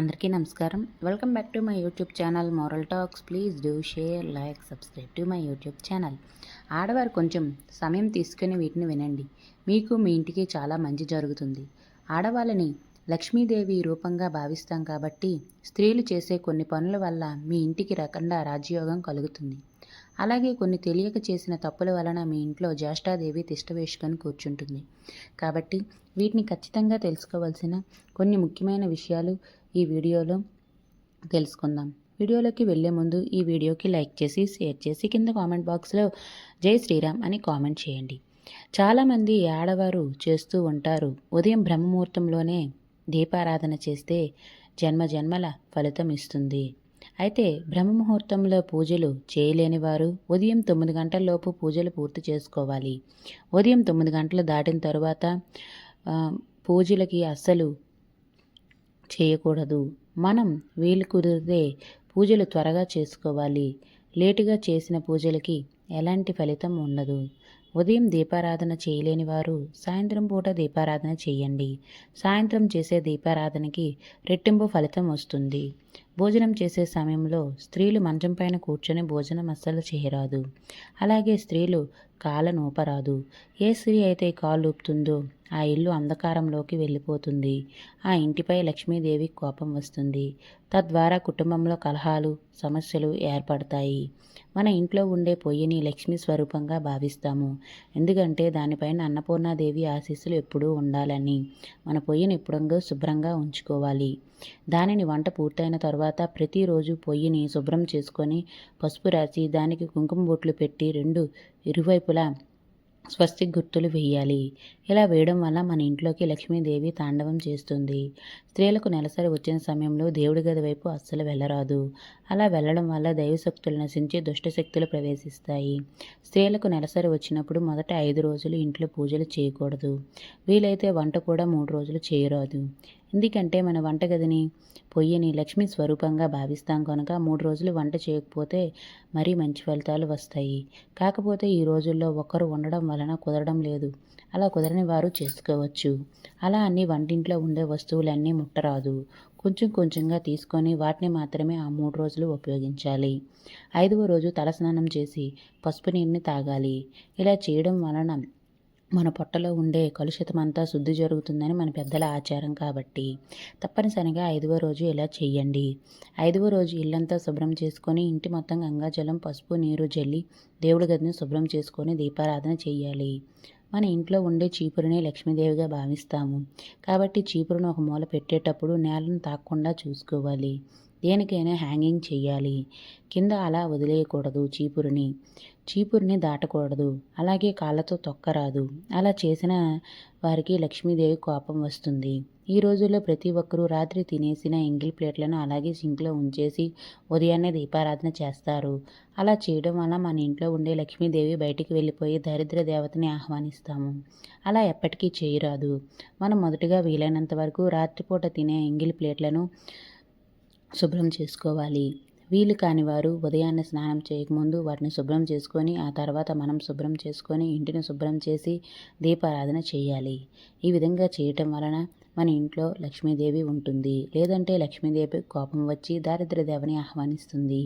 అందరికీ నమస్కారం. Welcome back to my YouTube channel moral talks please do share like subscribe to my YouTube channel ఆడవారు కొంచెం సమయం తీసుకుని వీటిని వినండి. మీకు మీ ఇంటికి చాలా మంచి జరుగుతుంది. ఆడవాళ్ళని లక్ష్మీదేవి రూపంగా భావిస్తాం కాబట్టి స్త్రీలు చేసే కొన్ని పనుల వల్ల మీ ఇంటికి రకంగా రాజయోగం కలుగుతుంది. అలాగే కొన్ని తెలియక చేసిన తప్పుల వలన మీ ఇంట్లో జ్యేష్ఠాదేవి తిష్ట వేసుకొని కూర్చుంటుంది. కాబట్టి వీటిని ఖచ్చితంగా తెలుసుకోవాల్సిన కొన్ని ముఖ్యమైన విషయాలు ఈ వీడియోలో తెలుసుకుందాం. వీడియోలోకి వెళ్ళే ముందు ఈ వీడియోకి లైక్ చేసి షేర్ చేసి కింద కామెంట్ బాక్స్లో జై శ్రీరామ్ అని కామెంట్ చేయండి. చాలామంది ఆడవారు చేస్తూ ఉంటారు. ఉదయం బ్రహ్మముహూర్తంలోనే దీపారాధన చేస్తే జన్మ జన్మల ఫలితం ఇస్తుంది. అయితే బ్రహ్మముహూర్తంలో పూజలు చేయలేని వారు ఉదయం తొమ్మిది గంటలలోపు పూజలు పూర్తి చేసుకోవాలి. ఉదయం తొమ్మిది గంటలు దాటిన తరువాత పూజలకి అస్సలు చేయకూడదు. మనం వీలు కుదిరితే పూజలు త్వరగా చేసుకోవాలి. లేటుగా చేసిన పూజలకి ఎలాంటి ఫలితం ఉండదు. ఉదయం దీపారాధన చేయలేని వారు సాయంత్రం పూట దీపారాధన చేయండి. సాయంత్రం చేసే దీపారాధనకి రెట్టింపు ఫలితం వస్తుంది. భోజనం చేసే సమయంలో స్త్రీలు మంచం పైన కూర్చొని భోజనం అస్సలు చేయరాదు. అలాగే స్త్రీలు కాళ్ళను ఊపరాదు. ఏ స్త్రీ అయితే కాళ్ళు ఊపుతుందో ఆ ఇల్లు అంధకారంలోకి వెళ్ళిపోతుంది. ఆ ఇంటిపై లక్ష్మీదేవి కోపం వస్తుంది. తద్వారా కుటుంబంలో కలహాలు సమస్యలు ఏర్పడతాయి. మన ఇంట్లో ఉండే పొయ్యిని లక్ష్మీ స్వరూపంగా భావిస్తాము. ఎందుకంటే దానిపైన అన్నపూర్ణాదేవి ఆశీస్సులు ఎప్పుడూ ఉండాలని. మన పొయ్యిని ఎప్పుడంగా శుభ్రంగా ఉంచుకోవాలి. దానిని వంట పూర్తయిన తర్వాత ప్రతిరోజు పొయ్యిని శుభ్రం చేసుకొని పసుపు రాసి దానికి కుంకుమ బొట్లు పెట్టి రెండు ఇరువైపులా స్వస్తిక్ గుర్తులు వేయాలి. ఇలా వేయడం వల్ల మన ఇంట్లోకి లక్ష్మీదేవి తాండవం చేస్తుంది. స్త్రీలకు నెలసరి వచ్చిన సమయంలో దేవుడి గది వైపు అస్సలు వెళ్ళరాదు. అలా వెళ్ళడం వల్ల దైవశక్తులు నశించి దుష్టశక్తులు ప్రవేశిస్తాయి. స్త్రీలకు నెలసరి వచ్చినప్పుడు మొదట ఐదు రోజులు ఇంట్లో పూజలు చేయకూడదు. వీలైతే వంట కూడా మూడు రోజులు చేయరాదు. ఎందుకంటే మన వంటగదిని పొయ్యిని లక్ష్మీ స్వరూపంగా భావిస్తాం కనుక మూడు రోజులు వంట చేయకపోతే మరీ మంచి ఫలితాలు వస్తాయి. కాకపోతే ఈ రోజుల్లో ఒక్కరు ఉండడం వలన కుదరడం లేదు. అలా కుదరని వారు చేసుకోవచ్చు. అలా అన్ని వంటింట్లో ఉండే వస్తువులన్నీ ముట్టరాదు కొంచెం కొంచెంగా తీసుకొని వాటిని మాత్రమే ఆ మూడు రోజులు ఉపయోగించాలి. ఐదవ రోజు తలస్నానం చేసి పసుపు నీరుని తాగాలి. ఇలా చేయడం వలన మన పొట్టలో ఉండే కలుషితమంతా శుద్ధి జరుగుతుందని మన పెద్దల ఆచారం కాబట్టి తప్పనిసరిగా ఐదవ రోజు ఇలా చేయండి. ఐదవ రోజు ఇల్లంతా శుభ్రం చేసుకొని ఇంటి మొత్తం గంగాజలం పసుపు నీరు జల్లి దేవుడి గదిని శుభ్రం చేసుకొని దీపారాధన చేయాలి. మన ఇంట్లో ఉండే చీపురునే లక్ష్మీదేవిగా భావిస్తాము. కాబట్టి చీపురును ఒక మూల పెట్టేటప్పుడు నేలను తాకకుండా చూసుకోవాలి. దేనికైనా హ్యాంగింగ్ చేయాలి కింద అలా వదిలేయకూడదు చీపురుని. చీపురుని దాటకూడదు. అలాగే కాళ్ళతో తొక్కరాదు. అలా చేసిన వారికి లక్ష్మీదేవి కోపం వస్తుంది. ఈ రోజుల్లో ప్రతి ఒక్కరూ రాత్రి తినేసిన ఎంగిల్ ప్లేట్లను అలాగే సింక్లో ఉంచేసి ఉదయాన్నే దీపారాధన చేస్తారు. అలా చేయడం వల్ల మన ఇంట్లో ఉండే లక్ష్మీదేవి బయటికి వెళ్ళిపోయి దరిద్ర దేవతని ఆహ్వానిస్తాము. అలా ఎప్పటికీ చేయరాదు. మనం మొదటగా వీలైనంత వరకు రాత్రిపూట తినే ఎంగిల్ ప్లేట్లను శుభ్రం చేసుకోవాలి. వీలు కాని వారు ఉదయాన్నే స్నానం చేయకముందు వాటిని శుభ్రం చేసుకొని ఆ తర్వాత మనం శుభ్రం చేసుకొని ఇంటిని శుభ్రం చేసి దీపారాధన చేయాలి. ఈ విధంగా చేయటం వలన మన ఇంట్లో లక్ష్మీదేవి ఉంటుంది. లేదంటే లక్ష్మీదేవి కోపం వచ్చి దారిద్ర దేవని ఆహ్వానిస్తుంది.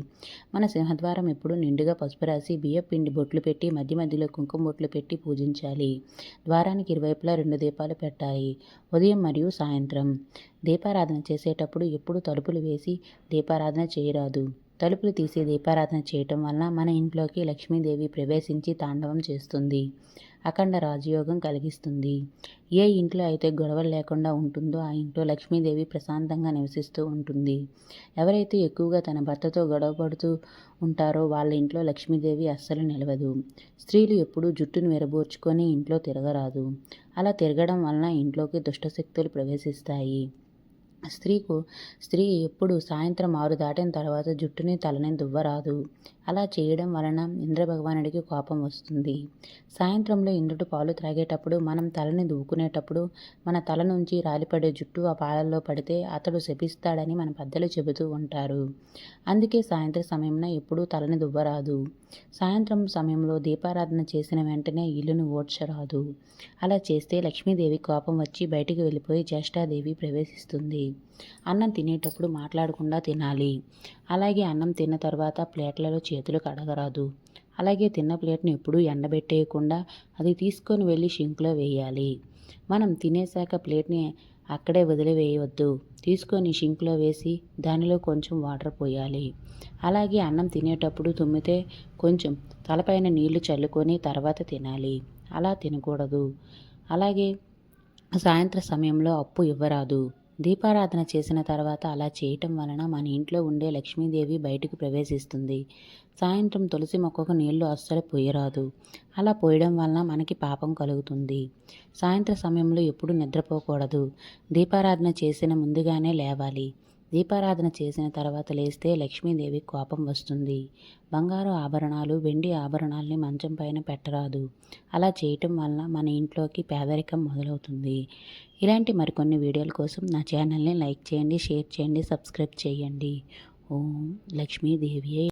మన సింహద్వారం ఎప్పుడు నిండుగా పసుపు రాసి బియ్యం పిండి బొట్లు పెట్టి మధ్య మధ్యలో కుంకుమ బొట్లు పెట్టి పూజించాలి. ద్వారానికి ఇరువైపులా రెండు దీపాలు పెట్టాలి. ఉదయం మరియు సాయంత్రం. దీపారాధన చేసేటప్పుడు ఎప్పుడు తలుపులు వేసి దీపారాధన చేయరాదు. తలుపులు తీసి దీపారాధన చేయటం వలన మన ఇంట్లోకి లక్ష్మీదేవి ప్రవేశించి తాండవం చేస్తుంది. అఖండ రాజయోగం కలిగిస్తుంది. ఏ ఇంట్లో అయితే గొడవలు లేకుండా ఉంటుందో ఆ ఇంట్లో లక్ష్మీదేవి ప్రశాంతంగా నివసిస్తూ ఉంటుంది. ఎవరైతే ఎక్కువగా తన భర్తతో గొడవ పడుతూ ఉంటారో వాళ్ళ ఇంట్లో లక్ష్మీదేవి అస్సలు నిలవదు. స్త్రీలు ఎప్పుడూ జుట్టును విరబోర్చుకొని ఇంట్లో తిరగరాదు. అలా తిరగడం వలన ఇంట్లోకి దుష్టశక్తులు ప్రవేశిస్తాయి. స్త్రీకు స్త్రీ ఎప్పుడు సాయంత్రం ఆరు దాటిన తర్వాత జుట్టుని తలని దువ్వరాదు. అలా చేయడం వలన ఇంద్ర భగవానుడికి కోపం వస్తుంది. సాయంత్రంలో ఇంద్రుడు పాలు త్రాగేటప్పుడు మనం తలని దువ్వుకునేటప్పుడు మన తల నుంచి రాలిపడే జుట్టు ఆ పాలల్లో పడితే అతడు శపిస్తాడని మన పెద్దలు చెబుతూ ఉంటారు. అందుకే సాయంత్రం సమయంలో ఎప్పుడూ తలని దువ్వరాదు. సాయంత్రం సమయంలో దీపారాధన చేసిన వెంటనే ఇల్లును ఓడ్చరాదు. అలా చేస్తే లక్ష్మీదేవి కోపం వచ్చి బయటికి వెళ్ళిపోయి జ్యేష్ఠాదేవి ప్రవేశిస్తుంది. అన్నం తినేటప్పుడు మాట్లాడకుండా తినాలి. అలాగే అన్నం తిన్న తర్వాత ప్లేట్లలో చేతులు కడగరాదు. అలాగే తిన్న ప్లేట్ని ఎప్పుడూ ఎండబెట్టేయకుండా అది తీసుకొని వెళ్ళి షింక్లో వేయాలి. మనం తినేసాక ప్లేట్ని అక్కడే వదిలివేయవద్దు. తీసుకొని షింక్లో వేసి దానిలో కొంచెం వాటర్ పోయాలి. అలాగే అన్నం తినేటప్పుడు తుమ్మితే కొంచెం తలపైన నీళ్ళు చల్లుకొని తర్వాత తినాలి. అలా తినకూడదు. అలాగే సాయంత్ర సమయంలో అప్పు ఇవ్వరాదు. దీపారాధన చేసిన తర్వాత అలా చేయటం వలన మన ఇంట్లో ఉండే లక్ష్మీదేవి బయటకు ప్రవేశిస్తుంది. సాయంత్రం తులసి మొక్కకు నీళ్ళు అస్సలు పోయరాదు. అలా పోయడం వలన మనకి పాపం కలుగుతుంది. సాయంత్ర సమయంలో ఎప్పుడు నిద్రపోకూడదు. దీపారాధన చేసిన ముందుగానే లేవాలి. దీపారాధన చేసిన తర్వాత లేస్తే లక్ష్మీదేవి కోపం వస్తుంది. బంగారు ఆభరణాలు వెండి ఆభరణాలని మంచం పైన పెట్టరాదు. అలా చేయటం వలన మన ఇంట్లోకి పేదరికం మొదలవుతుంది. ఇలాంటి మరికొన్ని వీడియోల కోసం నా ఛానల్ని లైక్ చేయండి షేర్ చేయండి సబ్స్క్రైబ్ చేయండి. ఓం లక్ష్మీదేవియే.